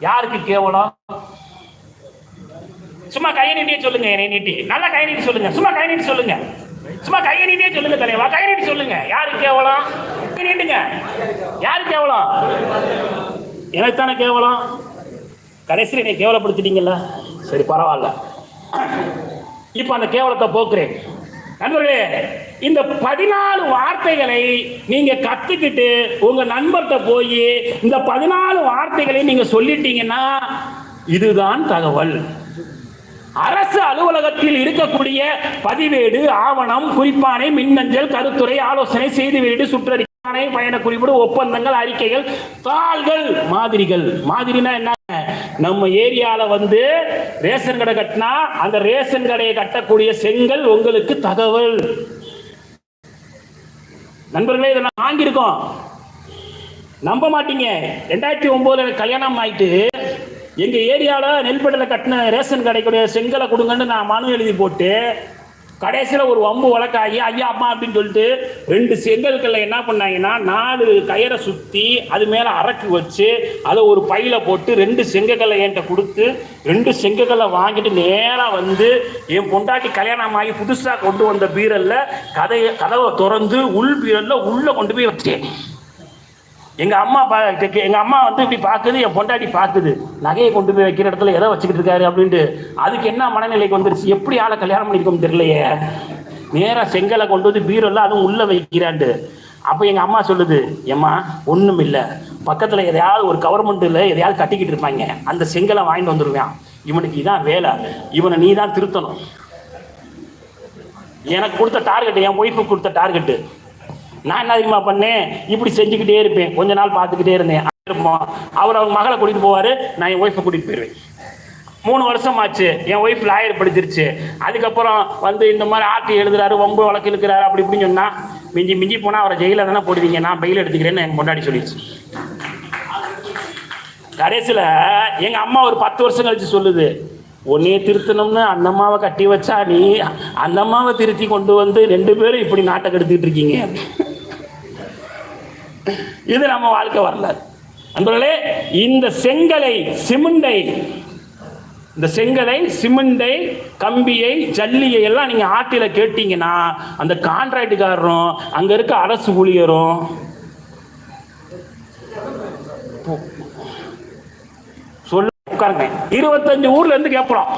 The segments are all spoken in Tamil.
யாருக்கு கேவலம்? சும்மா கை நீட்டியே சொல்லுங்க என்னை நீட்டி. நல்லா கை நீட்டி சொல்லுங்க. சும்மா கை நீட்டி சொல்லுங்க. சும்மா கையை நீட்டியே சொல்லுங்க தலைவா. கை நீட்டி சொல்லுங்க. யாருக்கு கேவலம்? நீட்டுங்க. யாருக்கு கேவலம்? எனக்கு தானே கேவலம்? கடைசியில் என்னை கேவலப்படுத்திட்டீங்கல்ல? சரி பரவாயில்ல. இப்போ அந்த கேவலத்தை போக்குறேன். நண்பர்களே இந்த பதினாலு வார்த்தைகளை நீங்க கத்துக்கிட்டு உங்க நண்பர்கிட்ட போய் இந்த பதினாலு வார்த்தைகளை நீங்க சொல்லிட்டீங்கன்னா இதுதான் தகவல். அரசு அலுவலகத்தில் இருக்கக்கூடிய பதிவேடு ஆவணம் குறிப்பானை மின்னஞ்சல் கருத்துரை ஆலோசனை செய்திவேடு சுற்றறிக்கை பயண குறிப்பிடு ஒப்பந்தங்கள் அறிக்கைகள் தாள்கள் மாதிரிகள். மாதிரினா என்ன? நம்ம ஏரியால வந்து ரேஷன் கடை கட்டினா அந்த ரேஷன் கடையை கட்டக்கூடிய செங்கல் உங்களுக்கு தகவல். நண்பர்களே இதெல்லாம் வாங்கியிருக்கோம். நம்ப மாட்டீங்க. ரெண்டாயிரத்தி ஒம்போதுல கல்யாணம் ஆயிட்டு எங்கள் ஏரியாவில் நெல்பேட்டையில் கட்டின ரேஷன் கடைக்குடைய செங்கலை கொடுங்கன்னு நான் மனு எழுதி போட்டு கடைசியில் ஒரு வம்பு வழக்காகி ஐயா அம்மா அப்படின்னு சொல்லிட்டு ரெண்டு செங்கல்களில் என்ன பண்ணாங்கன்னா நாலு கயிறை சுற்றி அது மேலே அரக்கு வச்சு அதை ஒரு பையில் போட்டு ரெண்டு செங்கக்கல்லை என்கிட்ட கொடுத்து ரெண்டு செங்கக்கல்லை வாங்கிட்டு நேராக வந்து என் பொண்டாட்டி கல்யாணம் ஆகி புதுசாக கொண்டு வந்த பீரலில் கதையை கதவை திறந்து உள் பீரல்ல உள்ளே கொண்டு போய் வச்சேன் எங்க அம்மா பா எங்கள் எங்க அம்மா வந்து இப்படி பார்க்குது என் பொண்டாட்டி பார்க்குது. நகையை கொண்டு போய் வைக்கிற இடத்துல எதை வச்சுக்கிட்டு இருக்காரு அப்படின்ட்டு. அதுக்கு என்ன மனநிலைக்கு வந்துருச்சு? எப்படி ஆளை கல்யாணம் பண்ணிருக்கோம் தெரியலையே. நேரா செங்கலை கொண்டு வந்து பீரோல அதுவும் உள்ள வைக்கிறான்ட்டு. அப்போ எங்க அம்மா சொல்லுது ஏம்மா ஒண்ணும் இல்லை. பக்கத்துல எதையாவது ஒரு கவர்மெண்ட்டில் எதையாவது கட்டிக்கிட்டு இருப்பாங்க. அந்த செங்கலை வாங்கிட்டு வந்துருவான். இவனுக்கு இதான் வேலை. இவனை நீ தான் திருத்தணும். எனக்கு கொடுத்த டார்கெட் என் ஒய்ஃபுக்கு கொடுத்த டார்கெட்டு நான் என்ன அதிகமாக பண்ணேன்? இப்படி செஞ்சுக்கிட்டே இருப்பேன். கொஞ்ச நாள் பார்த்துக்கிட்டே இருந்தேன். இருப்போம் அவர் அவங்க மகளை கூட்டிட்டு போவார். நான் என் ஒய்ஃபை கூட்டிகிட்டு போயிடுவேன் மூணு வருஷம் ஆச்சு என் ஒய்ஃப் லாயர் படிச்சிருச்சு. அதுக்கப்புறம் வந்து இந்த மாதிரி ஆர்டி எழுதுறாரு ஒம்பு வழக்கு இழுக்கிறாரு அப்படி இப்படின்னு சொன்னால் மிஞ்சி மிஞ்சி போனால் அவரை ஜெயிலில் தானே போடுவீங்க. நான் பெயில் எடுத்துக்கிறேன்னு என் கொண்டாடி சொல்லிடுச்சு. கடைசியில் எங்கள் அம்மா ஒரு பத்து வருஷம் கழிச்சு சொல்லுது உன்னையே திருத்தணும்னு அந்த அம்மாவை கட்டி வச்சா நீ அந்த அம்மாவை திருத்தி கொண்டு வந்து ரெண்டு பேரும் இப்படி நாட்டை கெடுத்துக்கிட்டு இருக்கீங்க. இது நம்ம வாழ்க்கை வரலாறு. அன்பர்களே இந்த செங்கலை சிமெண்டை இந்த செங்கலை சிமெண்டை கம்பியை ஜல்லியை எல்லாம் நீங்கள் ஆட்டில கேட்டீங்கன்னா அந்த கான்ட்ராக்டுக்காரரும் அங்கே இருக்க அரசு ஊழியரும் சொல்ல உட்காருங்க. இருபத்தஞ்சு ஊர்ல இருந்து கேட்போம்.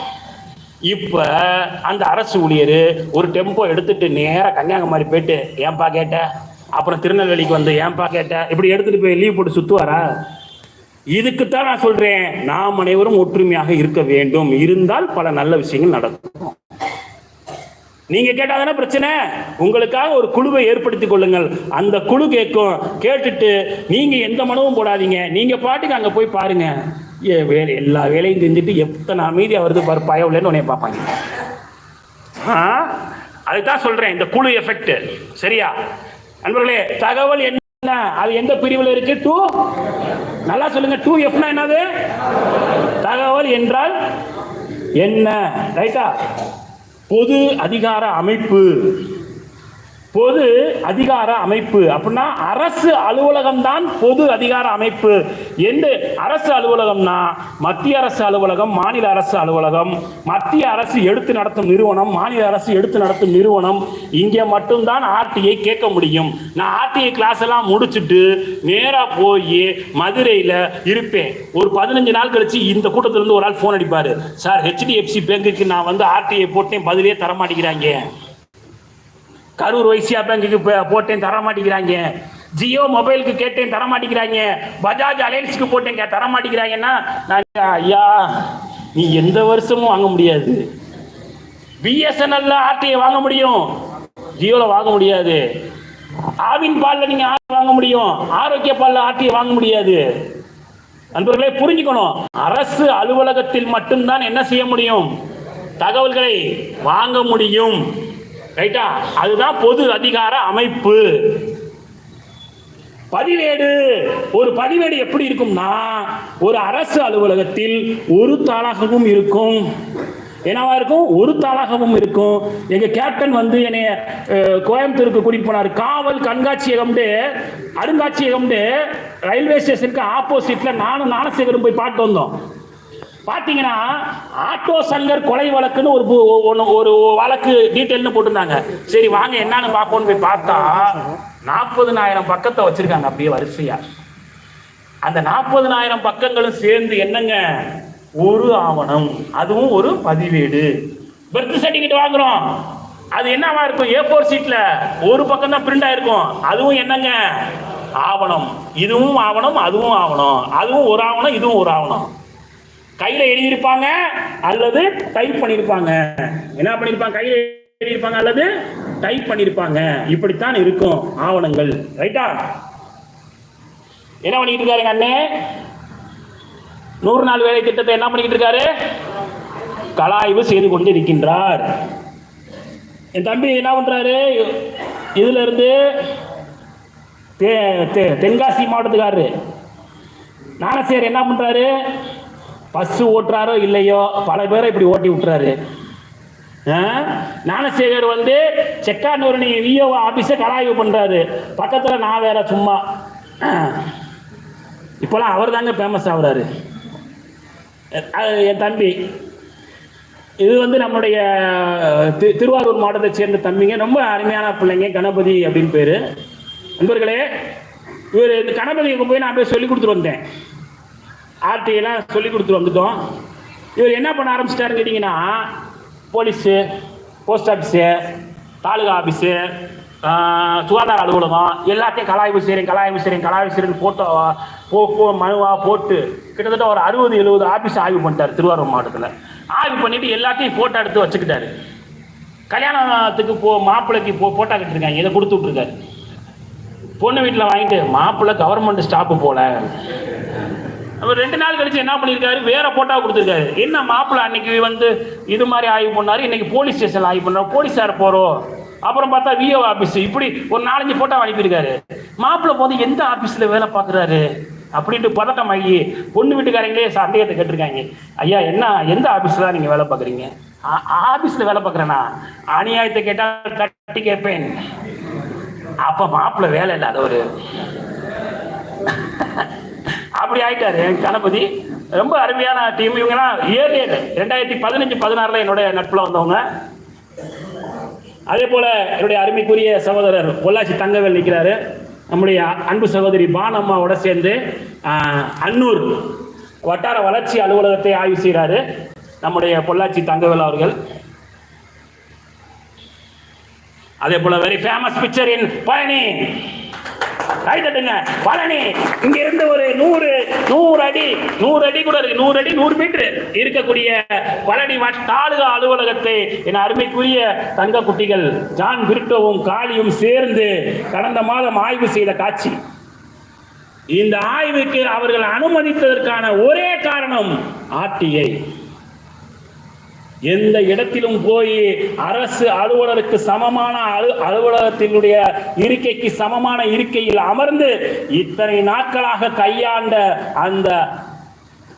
இப்ப அந்த அரசு ஊழியர் ஒரு டெம்போ எடுத்துட்டு நேராக கன்னியாகுமரி போயிட்டு ஏன்பா கேட்ட? அப்புறம் திருநெல்வேலிக்கு வந்து ஏன்பா கேட்ட? இப்படி எடுத்துட்டு போய் லீவ் போட்டு சுத்துவாரா? இதுக்குத்தான் நான் சொல்றேன். நாம் அனைவரும் ஒற்றுமையாக இருக்க வேண்டும். இருந்தால் பல நல்ல விஷயங்கள் நடக்கும். நீங்க கேட்டாதானே பிரச்சனை? உங்களுக்காக ஒரு குழுவை ஏற்படுத்திக் கொள்ளுங்கள். அந்த குழு கேட்கும். கேட்டுட்டு நீங்க எந்த மனவும் போடாதீங்க. நீங்க பாட்டுக்கு அங்க போய் பாருங்க. ஏ, வேலை எல்லா வேலையும் செஞ்சுட்டு எத்தனை அமைதியா வருது பாரு பயவில்லைன்னு உன்னைய பார்ப்பாங்க. ஆ, அதுதான் சொல்றேன். இந்த குழு எஃபெக்ட் சரியா? நண்பர்களே தகவல் என்ன? அது எந்த பிரிவில் இருக்கு? டூ நல்லா சொல்லுங்க. டூ எஃப்னா என்னது? தகவல் என்றால் என்ன? ரைட்டா பொது அதிகார அமைப்பு. பொது அதிகார அமைப்பு அப்படின்னா அரசு அலுவலகம் தான் பொது அதிகார அமைப்பு. எந்த அரசு அலுவலகம்னா மத்திய அரசு அலுவலகம் மாநில அரசு அலுவலகம். மத்திய அரசு எடுத்து நடத்தும் நிறுவனம் மாநில அரசு எடுத்து நடத்தும் நிறுவனம். இங்கே மட்டும்தான் ஆர்டிஐ கேட்க முடியும். நான் ஆர்டிஐ கிளாஸ் எல்லாம் முடிச்சுட்டு நேராக போய் மதுரையில் இருப்பேன். ஒரு பதினஞ்சு நாள் கழிச்சு இந்த கூட்டத்திலிருந்து ஒரு ஆள் ஃபோன் அடிப்பார். சார் ஹெச்டிஎஃப்சி பேங்குக்கு நான் வந்து ஆர்டிஐ போட்டேன் பதிலே தர மாட்டேங்கிறாங்க கரூர் வைசியா பேங்குக்கு போட்டேன் தர மாட்டேங்கிறாங்க ஜியோ மொபைலுக்கு கேட்டேன் தர மாட்டேங்கிறாங்க பஜாஜ் அலையன்ஸுக்கு போட்டேன் தர மாட்டேங்கிறாங்கன்னா நான் ஐயா நீ எந்த வருஷமும் வாங்க முடியாது. பிஎஸ்என்எல்ல ஆர்டிஐ வாங்க முடியும். ஜியோவில் வாங்க முடியாது. ஆவின் பால்ல நீங்க ஆர்டி வாங்க முடியும். ஆரோக்கிய பால்ல ஆர்டிஐ வாங்க முடியாது. நண்பர்களே புரிஞ்சுக்கணும். அரசு அலுவலகத்தில் மட்டும்தான் என்ன செய்ய முடியும்? தகவல்களை வாங்க முடியும். ரைட்டா அதுதான் பொது அதிகார அமைப்பு. பதிவேடு ஒரு பதிவேடு எப்படி இருக்கும்னா ஒரு அரசு அலுவலகத்தில் ஒரு தாளாகவும் இருக்கும். என்னவா இருக்கும்? ஒரு தாளாகவும் இருக்கும். எங்க கேப்டன் வந்து என்னைய கோயம்புத்தூருக்கு கூட்டிட்டு போனார். காவல் கண்காட்சியகம்டு அருங்காட்சியகம்னு ரயில்வே ஸ்டேஷனுக்கு ஆப்போசிட்ல நானும் ஞானசேகரும் போய் பார்த்து வந்தோம். பாத்தீங்கன்னா ஆட்டோ சங்கர் கொலை வழக்குன்னு ஒரு ஒரு வழக்கு டீட்டெயில்னு போட்டிருந்தாங்க. சரி வாங்க என்னன்னு பார்ப்போம்னு போய் பார்த்தா நாற்பதுனாயிரம் பக்கத்தை வச்சிருக்காங்க அப்படியே வரிசையா. அந்த நாற்பதுனாயிரம் பக்கங்களும் சேர்ந்து என்னங்க? ஒரு ஆவணம். அதுவும் ஒரு பதிவேடு. பர்த் சர்டிஃபிகேட் வாங்குறோம். அது என்னவா இருக்கும்? ஏ ஃபோர் சீட்ல ஒரு பக்கம் தான் பிரிண்ட் ஆயிருக்கும். அதுவும் என்னங்க? ஆவணம். இதுவும் ஆவணம் அதுவும் ஆவணம். அதுவும் ஒரு ஆவணம் இதுவும் ஒரு ஆவணம். கையில் எழுதியிருப்பாங்க அல்லது டைப் பண்ணியிருப்பாங்க. என்ன பண்ணியிருப்பாங்க? கையில் எழுதியிருப்பாங்க அல்லது டைப் பண்ணியிருப்பாங்க. இப்படித்தான் இருக்கும் ஆவணங்கள். ரைட்டா என்ன பண்ணிட்டு இருக்காரு அண்ணே? நூறு நாள் வேலை திட்டத்தை என்ன பண்ணிக்கிட்டு இருக்காரு? கலாய்வு செய்து கொண்டு இருக்கின்றார் என் தம்பி என்ன பண்றாரு? இதுல இருந்து தென்காசி மாவட்டத்துக்காரரு. நானசேர் என்ன பண்றாரு? பஸ் ஓட்டுறாரோ இல்லையோ? பல பேரை இப்படி ஓட்டி விட்டுறாரு. ஞானசேகர் வந்து செக்கானூரணி விஓ ஆஃபீஸை கலாய்வு பண்றாரு. பக்கத்துல நான் வேற சும்மா. ஆ. இப்போலாம் அவர் தாங்க ஃபேமஸ் ஆகுறாரு. அது என் தம்பி. இது வந்து நம்முடைய தி- திருவாரூர் மாவட்டத்தை சேர்ந்த தம்பிங்க. ரொம்ப அருமையான பிள்ளைங்க. கணபதி அப்படின்னு பேரு. நண்பர்களே இவர் இந்த கணபதிக்கு போய் நான் போய் சொல்லி கொடுத்துட்டு வந்தேன். ஆர்டிஐலாம் சொல்லி கொடுத்துட்டு வந்துட்டோம் இவர் என்ன பண்ண ஆரம்பிச்சிட்டாருன்னு கேட்டிங்கன்னா police post office taluka office சுகாதார அலுவலகம் எல்லாத்தையும் கலாய்வு செய்கிறேன் கலாய்வு செய்கிறேன் கலாய்வு செய்கிறேன் ஃபோட்டோ போ போ மனுவா போட்டு கிட்டத்தட்ட ஒரு அறுபது எழுபது ஆஃபீஸ் ஆய்வு பண்ணிட்டார் திருவாரூர் மாவட்டத்தில். ஆய்வு பண்ணிவிட்டு எல்லாத்தையும் ஃபோட்டோ எடுத்து வச்சுக்கிட்டாரு. கல்யாணத்துக்கு போ மாப்பிள்ளைக்கு போ ஃபோட்டோ கட்டிருக்காங்க இதை கொடுத்து விட்ருக்காரு பொண்ணு வீட்டில் வாங்கிட்டு மாப்பிள்ளை கவர்மெண்ட் ஸ்டாப்பு போல. அவர் ரெண்டு நாள் கழிச்சு என்ன பண்ணியிருக்காரு? வேற போட்டா கொடுத்துருக்காரு. என்ன மாப்பிள்ள அன்னைக்கு வந்து இது மாதிரி ஆய்வு பண்ணாரு? இன்னைக்கு போலீஸ் ஸ்டேஷன் ஆய்வு பண்ணாரு. போலீஸார் போறோம். அப்புறம் பார்த்தா விஓ ஆஃபீஸ் இப்படி ஒரு நாலஞ்சு போட்டோ அனுப்பியிருக்காரு. மாப்பிள்ளை போது எந்த ஆஃபீஸில் வேலை பார்க்குறாரு? அப்படின்ட்டு பதட்டம் ஆகி பொண்ணு வீட்டுக்காரங்களே சந்தேகத்தை கேட்டிருக்காங்க. ஐயா என்ன எந்த ஆஃபீஸில் தான் நீங்கள் வேலை பார்க்குறீங்க? ஆஃபீஸில் வேலை பார்க்குறேண்ணா அநியாயத்தை கேட்டால் தட்டி கேட்பேன். அப்போ மாப்பிள்ளை வேலை இல்லாதவர். அப்படி ஆயிட்டாரு. என் கணபதி ரொம்ப அருமையான டீம் இவங்கலாம் ஏர்லியர் ரெண்டாயிரத்தி பதினஞ்சு பதினாறுல என்னுடைய நட்பில் வந்தவங்க. அதே போல என்னுடைய அருமைக்குரிய சகோதரர் பொள்ளாச்சி தங்கவேல் நிற்கிறாரு நம்முடைய அன்பு சகோதரி பானம்மாவோட சேர்ந்து அன்னூர் வட்டார வளர்ச்சி அலுவலகத்தை ஆய்வு செய்கிறாரு நம்முடைய பொள்ளாச்சி தங்கவேல் அவர்கள். அதே போல very famous picture in Palani. கை தட்டுங்க பழனி இங்கிருந்து ஒரு நூறு நூறு அடி நூறு அடி கூட இருக்கு. நூறு அடி நூறு மீட்டர் இருக்கக்கூடிய பழனி வட்ட- தாலுகா அலுவலகத்தை என் அருமைக்குரிய தங்க குட்டிகள் ஜான் பிரிட்டோவும் காளியும் சேர்ந்து கடந்த மாதம் ஆய்வு செய்த காட்சி. இந்த ஆய்வுக்கு அவர்கள் அனுமதித்ததற்கான ஒரே காரணம் ஆர்டிஐ. எந்த இடத்திலும் போய் அரசு அலுவலருக்கு சமமான அலு அலுவலகத்தினுடைய இருக்கைக்கு சமமான இருக்கையில் அமர்ந்து இத்தனை நாட்களாக கையாண்ட அந்த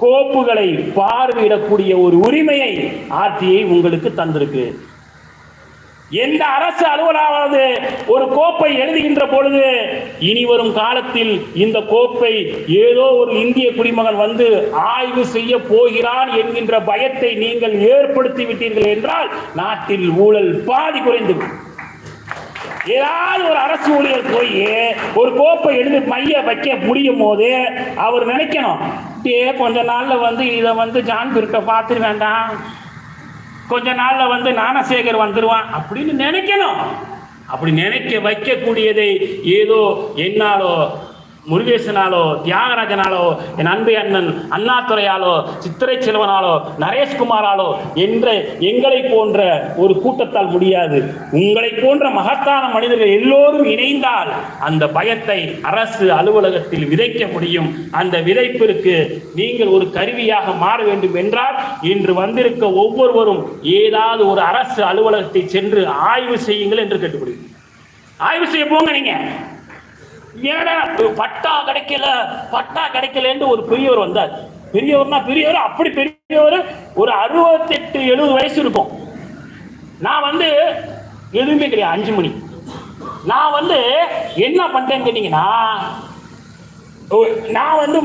கோப்புகளை பார்வையிடக்கூடிய ஒரு உரிமையை ஆர்டிஐ உங்களுக்கு தந்திருக்கு. எந்த அரசு அலுவலாவது ஒரு கோப்பை எழுதுகின்ற பொழுது இனி வரும் காலத்தில் இந்த கோப்பை ஏதோ ஒரு இந்திய குடிமகன் வந்து ஆய்வு செய்ய போகிறான் என்கின்ற பயத்தை நீங்கள் ஏற்படுத்தி விட்டீர்கள் என்றால் நாட்டில் ஊழல் பாதி குறைந்து ஏதாவது ஒரு அரசு ஊழியர் போய் ஒரு கோப்பை எழுதி மைய வைக்க முடியும் போது அவர் நினைக்கணும் கொஞ்ச நாள்ல வந்து இதை வந்து ஜான் பிரிட்ட வேண்டாம் கொஞ்ச நாளில் வந்து ஞானசேகர் வந்துடுவான் அப்படின்னு நினைக்கணும். அப்படி நினைக்க வைக்கக்கூடியதை ஏதோ என்னாலோ முருகேசனாலோ தியாகராஜனாலோ என் அன்பு அண்ணன் அண்ணாத்துறையாலோ சித்திரை செல்வனாலோ நரேஷ்குமாராலோ என்ற எங்களை போன்ற ஒரு கூட்டத்தால் முடியாது. உங்களை போன்ற மகத்தான மனிதர்கள் எல்லோரும் இணைந்தால் அந்த பயத்தை அரசு அலுவலகத்தில் விதைக்க முடியும். அந்த விதைப்பிற்கு நீங்கள் ஒரு கருவியாக மாற வேண்டும் என்றால் இன்று வந்திருக்க ஒவ்வொருவரும் ஏதாவது ஒரு அரசு அலுவலகத்தை சென்று ஆய்வு செய்யுங்கள் என்று கேட்டுக்கொள்கிறேன். ஆய்வு செய்ய போங்க நீங்க. ஏன்னா பட்டா கிடைக்கல பட்டா கிடைக்கலன்னு ஒரு பெரியவர் வந்தார். பெரியவர்னா பெரியவர் அப்படி பெரியவர் ஒரு அறுபத்தெட்டு எழுபது வயசு இருக்கும். நான் வந்து எதுவுமே கிடையாது அஞ்சு மணி. நான் வந்து என்ன பண்ணிட்டேன்னு கேட்டீங்கன்னா நான் வந்து